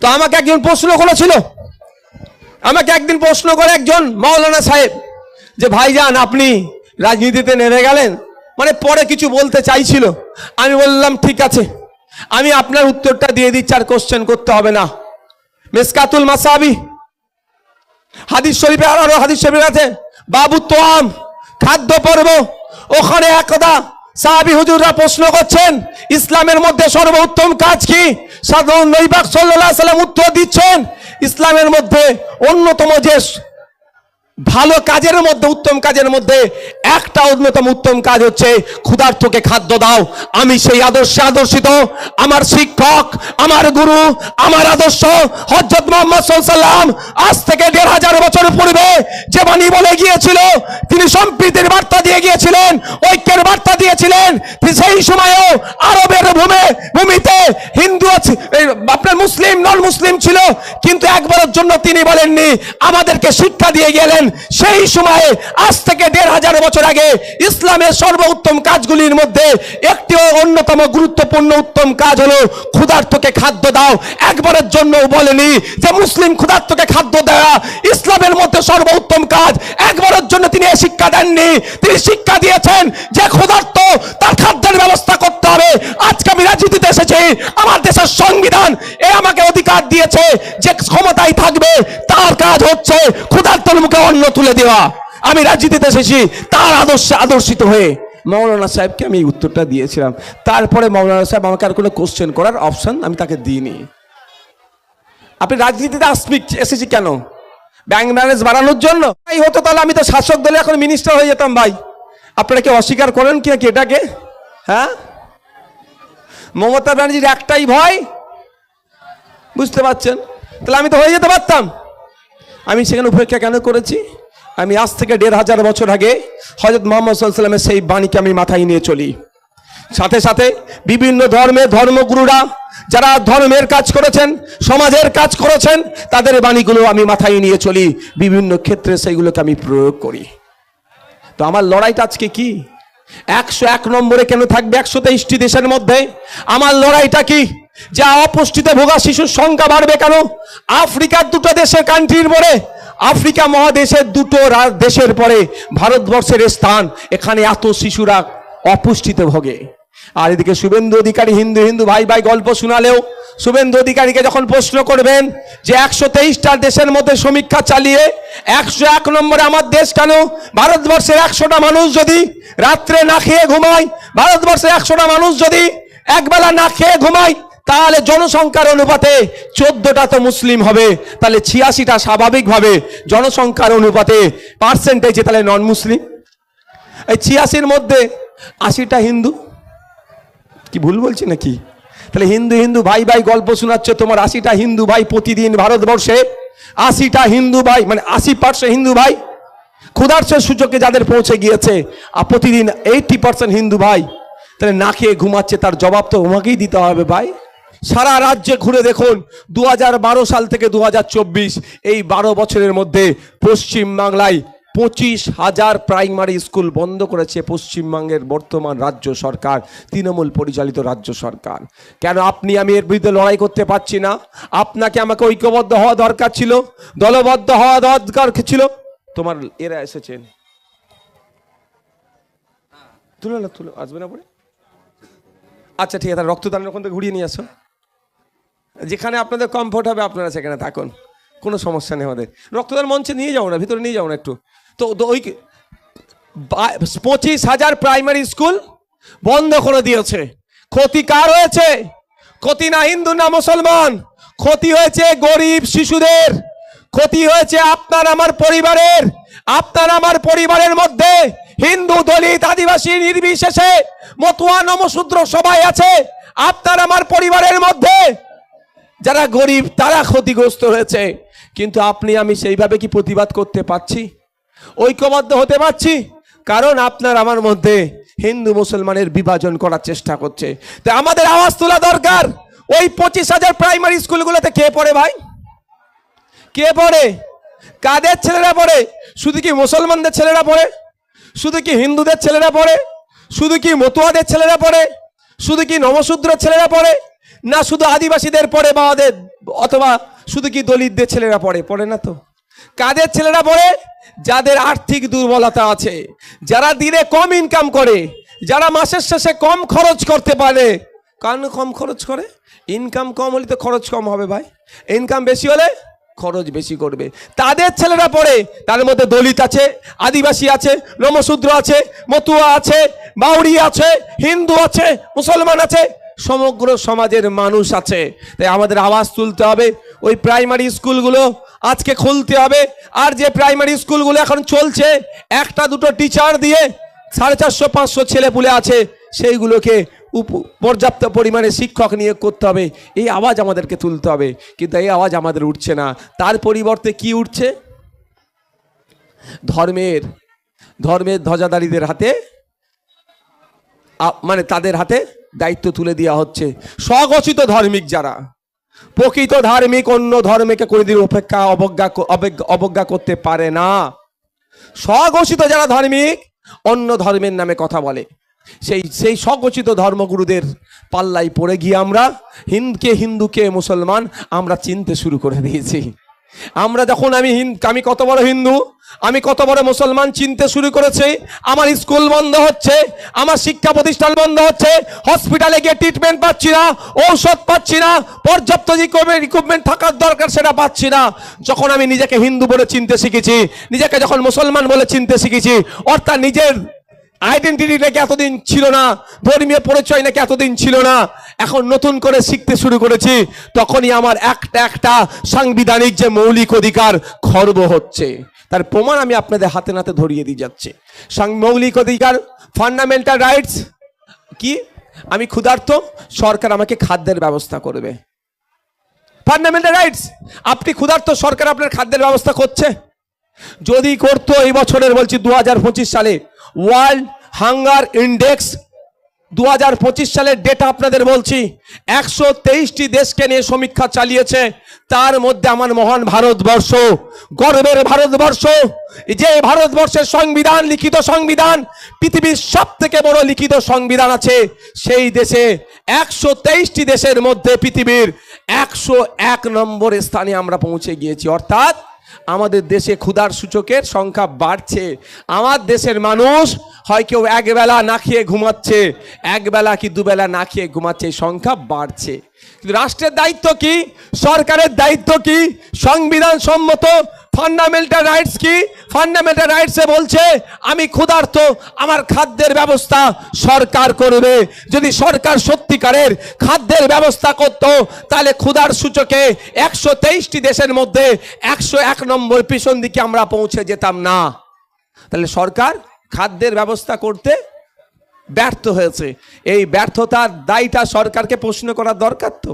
তো আমাকে একজন প্রশ্ন করেছিল। আমাকে একদিন প্রশ্ন করে একজন মাওলানা সাহেব যে, ভাইজান, আপনি রাজনীতিতে নেমে গেলেন? মানে পরে কিছু বলতে চাইছিল। আমি বললাম, ঠিক আছে। আমি আপনার উত্তরটা দিয়ে দিচ্ছি, আর কোশ্চেন করতে হবে না। মেসকাতুল মাসাবি, হাদিস শরীফে আর হাদিস শরীফে আছে, বাবু তোয়াম, খাদ্য পর্ব, ওখানে একদা সাহাবি হুজুররা প্রশ্ন করছেন, ইসলামের মধ্যে সর্বোত্তম কাজ কি? সাধারণ নৈবাক সাল্লাহ সাল্লাম উত্তর দিচ্ছেন, ইসলামের মধ্যে অন্যতম যে ভালো কাজের মধ্যে, উত্তম কাজের মধ্যে একটা অন্যতম উত্তম কাজ হচ্ছে, ক্ষুধার্তকে খাদ্য দাও। আমি সেই আদর্শে আদর্শিত, আমার শিক্ষক, আমার গুরু, আমার আদর্শ হজরত মোহাম্মদ সাল্লাম আজ থেকে দেড় হাজার বছর পূর্বে যে বাণী বলে গিয়েছিল, তিনি সম্প্রীতির বার্তা দিয়ে গিয়েছিলেন ঐক্যের তিনি সেই সময়েও আরবের ভূমে ভূমিতে হিন্দু মুসলিম নন মুসলিম ছিল, কিন্তু একবারের জন্য তিনি বলেননি, আমাদেরকে শিক্ষা দিয়ে গেলেন। সেই সময়ে, আজ থেকে দেড় হাজার বছর আগে, ইসলামের সর্বোত্তম কাজগুলির মধ্যে একটি অন্যতম গুরুত্বপূর্ণ উত্তম কাজ হলো ক্ষুধার্তকে খাদ্য দাও। একবারের জন্য বলেনি যে মুসলিম ক্ষুধার্তকে খাদ্য দেওয়া ইসলামের মধ্যে সর্বোত্তম কাজ। একবারের জন্য তিনি এ শিক্ষা দেননি। তিনি শিক্ষা দিয়েছেন যে ক্ষুধার্ত তার খাদ্যের ব্যবস্থা করতে হবে। আজকে আমি রাজনীতিতে এসেছি আমার দেশের সংবিধান এ আমাকে অধিকার দিয়েছে, যে ক্ষমতায় থাকবে, তার কাজ হচ্ছে ক্ষুধার্তর মুখে অন্ন তুলে দেওয়া। আমি রাজনীতিতে এসেছি, তার আদর্শে আদর্শিত হয়ে। মৌলানা সাহেবকে আমি উত্তরটা দিয়েছিলাম। তারপরে মৌলানা সাহেব আমাকে আর কোনো কোশ্চেন করার অপশন আমি তাকে দিইনি। আপনি রাজনীতিতে আসবি এসেছি কেন? ব্যাংক ব্যালেন্স বাড়ানোর জন্য? এই হতো তাহলে আমি তো শাসক দলে এখন মিনিস্টার হয়ে যেতাম ভাই। আপনারা কি অস্বীকার করেন কি এটাকে? হ্যাঁ? মমতা ব্যানার্জির একটাই ভয়? বুঝতে পারছেন? তাহলে আমি তো হয়ে যেতে পারতাম। আমি সেখানে উপেক্ষা কেন করেছি? আমি আজ থেকে দেড় হাজার বছর আগে হজরত মোহাম্মদ সাল্লামের সেই বাণীকে আমি মাথায় নিয়ে চলি। সাথে সাথে বিভিন্ন ধর্মের ধর্মগুরুরা যারা ধর্মের কাজ করেছেন, সমাজের কাজ করেছেন, তাদের বাণীগুলো আমি মাথায় নিয়ে চলি। বিভিন্ন ক্ষেত্রে সেইগুলোকে আমি প্রয়োগ করি। তো আমার লড়াইটা আজকে কি? একশো এক নম্বরে কেন থাকবে একশো তেইশটি দেশের মধ্যে? আমার লড়াইটা কি? যে অপুষ্টিতে ভোগা শিশুর সংখ্যা বাড়বে কেন? আফ্রিকার দুটো দেশের কান্ট্রির পরে, আফ্রিকা মহাদেশের দুটো দেশের পরে ভারতবর্ষের স্থান, এখানে এত শিশুরা অপুষ্টিতে ভোগে। আর এদিকে শুভেন্দু অধিকারী হিন্দু হিন্দু ভাই ভাই গল্প শোনালেও শুভেন্দু অধিকারীকে যখন প্রশ্ন করবেন যে একশো তেইশটা দেশের মধ্যে সমীক্ষা চালিয়ে একশো এক নম্বরে আমার দেশ কেন? ভারতবর্ষের একশোটা মানুষ যদি রাত্রে না খেয়ে ঘুমায়, ভারতবর্ষের একশোটা মানুষ যদি একবেলা না খেয়ে ঘুমায়, তাহলে জনসংখ্যার অনুপাতে চোদ্দটা তো মুসলিম হবে। তাহলে ছিয়াশিটা স্বাভাবিকভাবে জনসংখ্যার অনুপাতে পার্সেন্টেজে তাহলে নন মুসলিম এই ছিয়াশির মধ্যে আশিটা হিন্দু। কি ভুল বলছি নাকি? তাহলে হিন্দু হিন্দু ভাই ভাই গল্প শোনাচ্ছে, তোমার আশিটা হিন্দু ভাই প্রতিদিন ভারতবর্ষে, আশিটা হিন্দু ভাই মানে আশি পার্সেন্ট হিন্দু ভাই ক্ষুধার্সের সূচকে যাদের পৌঁছে গিয়েছে, আর প্রতিদিন এইটটি পার্সেন্ট হিন্দু ভাই তাহলে না খেয়ে ঘুমাচ্ছে, তার জবাব তো তোমাকেই দিতে হবে ভাই। সারা রাজ্যে ঘুরে দেখুন দু হাজার বারো সাল থেকে দু হাজার চব্বিশ, এই বারো বছরের মধ্যে পশ্চিম বাংলায় পঁচিশ হাজার প্রাইমারি স্কুল বন্ধ করেছে পশ্চিমবঙ্গের বর্তমান রাজ্য সরকার, তৃণমূল পরিচালিত রাজ্য সরকার। কেন আপনি আমি এর বিরুদ্ধে লড়াই করতে পারছি না? আপনাকে আমাকে ঐক্যবদ্ধ হওয়া দরকার ছিল, দলবদ্ধ হওয়া দরকার ছিল। তোমার এরা এসেছেন। তুলো না তুলো, আসবে না পরে? আচ্ছা ঠিক আছে রক্তদানের ওখান থেকে ঘুরিয়ে নিয়ে আসো। যেখানে আপনাদের কমফোর্ট হবে, আপনারা সেখানে থাকুন। কোনো সমস্যা নেই আমাদের। রক্তদান মঞ্চে নিয়ে যাও না, ভিতরে নিয়ে যাও না একটু। তো ওই পঁচিশ হাজার প্রাইমারি স্কুল বন্ধ করে দিয়েছে। ক্ষতি কার হয়েছে? ক্ষতি না হিন্দু, না মুসলমান। ক্ষতি হয়েছে গরিব শিশুদের। ক্ষতি হয়েছে আপনার, আমার পরিবারের। আপনার, আমার পরিবারের মধ্যে হিন্দু দলিত, আদিবাসী, নির্বিশেষে মতুয়া নমশূদ্র সবাই আছে। আপনার, আমার পরিবারের মধ্যে যারা গরিব, তারা ক্ষতিগ্রস্ত হয়েছে। কিন্তু আপনি, আমি সেইভাবে কি প্রতিবাদ করতে পারছি? ঐক্যবদ্ধ হতে পারছি? কারণ আপনার আমার মধ্যে হিন্দু মুসলমানের বিভাজন করার চেষ্টা করছে। তো আমাদের আওয়াজ তোলা দরকার। ওই পঁচিশ হাজার প্রাইমারি স্কুলগুলোতে কে পড়ে ভাই? কে পড়ে? কাদের ছেলেরা পড়ে? শুধু কি মুসলমানদের ছেলেরা পড়ে? শুধু কি হিন্দুদের ছেলেরা পড়ে? শুধু কি মতুয়াদের ছেলেরা পড়ে? শুধু কি নমশূদ্রের ছেলেরা পড়ে? না শুধু আদিবাসীদের পড়ে বা অথবা শুধু কি দলিতদের ছেলেরা পড়ে? পড়ে না তো। কাদের ছেলেরা পড়ে? যাদের আর্থিক দুর্বলতা আছে, যারা দিনে কম ইনকাম করে, যারা মাসের শেষে কম খরচ করতে পারে। কারণ কম খরচ করে? ইনকাম কম হলে তো খরচ কম হবে ভাই। ইনকাম বেশি হলে খরচ বেশি করবে। তাদের ছেলেরা পড়ে তার মধ্যে দলিত আছে, আদিবাসী আছে রমশূদ্র আছে, মতুয়া আছে বাউরি আছে, হিন্দু আছে, মুসলমান আছে, সমগ্র সমাজের মানুষ আছে। তাই আমাদের আওয়াজ তুলতে হবে। ওই প্রাইমারি স্কুলগুলো আজকে খুলতে হবে। আর যে প্রাইমারি স্কুলগুলো এখন চলছে, একটা দুটো টিচার দিয়ে সাড়ে চারশো, পাঁচশো ছেলে পুলে আছে, সেইগুলোকে পর্যাপ্ত পরিমাণে শিক্ষক নিয়োগ করতে হবে। এই আওয়াজ আমাদেরকে তুলতে হবে, কিন্তু এই আওয়াজ আমাদের উঠছে না। তার পরিবর্তে কি উঠছে? ধর্মের ধর্মের ধ্বজাদারীদের হাতে মানে তাদের হাতে দায়িত্ব তুলে দেওয়া হচ্ছে। স্বঘোষিত ধার্মিক যারা প্রকৃত ধার্মিক অন্য ধর্মকে কোনোদিন উপেক্ষা অবজ্ঞা অবজ্ঞা- করতে পারে না। স্বঘোষিত যারা ধার্মিক, অন্য ধর্মের নামে কথা বলে। সেই সেই স্বঘোষিত ধর্মগুরুদের পাল্লাই পড়ে গিয়ে আমরা হিন্দকে হিন্দুকে মুসলমান আমরা চিনতে শুরু করে দিয়েছি। আমরা যখন আমি আমি কত বড় হিন্দু, আমি কত বড় মুসলমান চিনতে শুরু করেছি, আমার স্কুল বন্ধ হচ্ছে, আমার শিক্ষা প্রতিষ্ঠান বন্ধ হচ্ছে হসপিটালে গিয়ে ট্রিটমেন্ট পাচ্ছি না, ঔষধ পাচ্ছি না, পর্যাপ্ত যে ইকুইপমেন্ট থাকার দরকার সেটা পাচ্ছি না। যখন আমি নিজেকে হিন্দু বলে চিনতে শিখেছি, নিজেকে যখন মুসলমান বলে চিনতে শিখেছি, অর্থাৎ নিজের আইডেন্টিটি নাকি এতদিন ছিল না? ধর্মীয় পরিচয় নাকি এতদিন ছিল না? এখন নতুন করে শিখতে শুরু করেছি, তখনই আমার একটা একটা সাংবিধানিক যে মৌলিক অধিকার খর্ব হচ্ছে। তার প্রমাণ আমি আপনাদের হাতে নাতে ধরিয়ে দিয়ে যাচ্ছি। মৌলিক অধিকার ফান্ডামেন্টাল রাইটস কি? আমি ক্ষুধার্ত, সরকার আমাকে খাদ্যের ব্যবস্থা করবে। ফান্ডামেন্টাল রাইটস আপনি ক্ষুধার্ত, সরকার আপনার খাদ্যের ব্যবস্থা করছে? যদি করতো এই বছরের বলছি দু হাজার পঁচিশ সালে ওয়ার্ল্ড হাঙ্গার ইন্ডেক্স দু হাজার পঁচিশ সালের ডেটা আপনাদের বলছি, একশো তেইশটি দেশকে নিয়ে সমীক্ষা চালিয়েছে, তার মধ্যে আমার মহান ভারতবর্ষ, গর্বের ভারতবর্ষ, যে ভারতবর্ষের সংবিধান, লিখিত সংবিধান, পৃথিবীর সব থেকে বড় লিখিত সংবিধান আছে, সেই দেশে একশো তেইশটি দেশের মধ্যে পৃথিবীর একশো এক নম্বর স্থানে আমরা পৌঁছে গিয়েছি। অর্থাৎ আমাদের দেশে ক্ষুধার সূচকের সংখ্যা বাড়ছে। আমার দেশের মানুষ হয় কেউ একবেলা না খেয়ে ঘুমাচ্ছে, একবেলা কি দুবেলা না খেয়ে ঘুমাচ্ছে সংখ্যা বাড়ছে। রাষ্ট্রের দায়িত্ব কি? সরকারের দায়িত্ব কি? সংবিধান সম্মত ফান্ডামেন্টাল রাইটস কি? ফান্ডামেন্টাল রাইটসে বলছে, আমি ক্ষুধার্ত, আমার খাদ্যের ব্যবস্থা সরকার করবে। যদি সরকার সত্যিকারের খাদ্যের ব্যবস্থা করত, তাহলে ক্ষুধার সূচকে একশো তেইশটি দেশের মধ্যে একশো এক নম্বর পিছন দিকে আমরা পৌঁছে যেতাম না। তাহলে সরকার খাদ্যের ব্যবস্থা করতে ব্যর্থ হয়েছে। এই ব্যর্থতার দায়টা সরকারকে প্রশ্ন করার দরকার তো।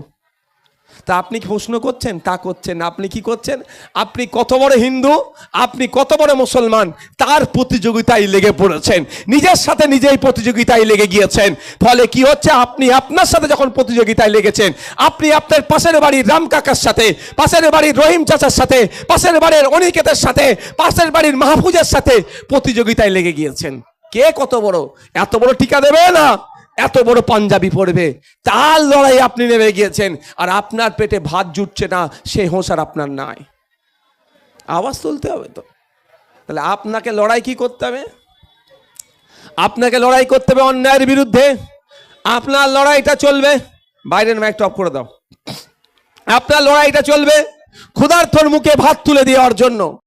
তা আপনি কি প্রশ্ন করছেন? তা করছেন। আপনি কি করছেন? আপনি কত বড় হিন্দু? আপনি কত বড় মুসলমান? তার প্রতিযোগিতায় লেগে পড়েছেন। নিজের সাথে নিজেই প্রতিযোগিতায় লেগে গিয়েছেন। ফলে কি হচ্ছে? আপনি আপনার সাথে যখন প্রতিযোগিতায় লেগেছেন, আপনি আপনার পাশের বাড়ির রাম কাকার সাথে, পাশের বাড়ির রহিম চাচার সাথে, পাশের বাড়ির অনিকেতের সাথে, পাশের বাড়ির মাহফুজের সাথে প্রতিযোগিতায় লেগে গিয়েছেন। কে কত বড়? এত বড় টিকা দেবে না? এত বড় পাঞ্জাবি পড়বে তার লড়াই আপনি নেমে গিয়েছেন, আর আপনার পেটে ভাত জুটছে না সেই হোঁসার আপনার নাই। আওয়াজ তুলতে হবে তো। তাহলে আপনাকে লড়াই কি করতে হবে? আপনাকে লড়াই করতে হবে অন্যায়ের বিরুদ্ধে। আপনার লড়াইটা চলবে। বাইরের মাইক টপ করে দাও। আপনার লড়াইটা চলবে। ক্ষুধার্থর মুখে ভাত তুলে দেওয়ার জন্য।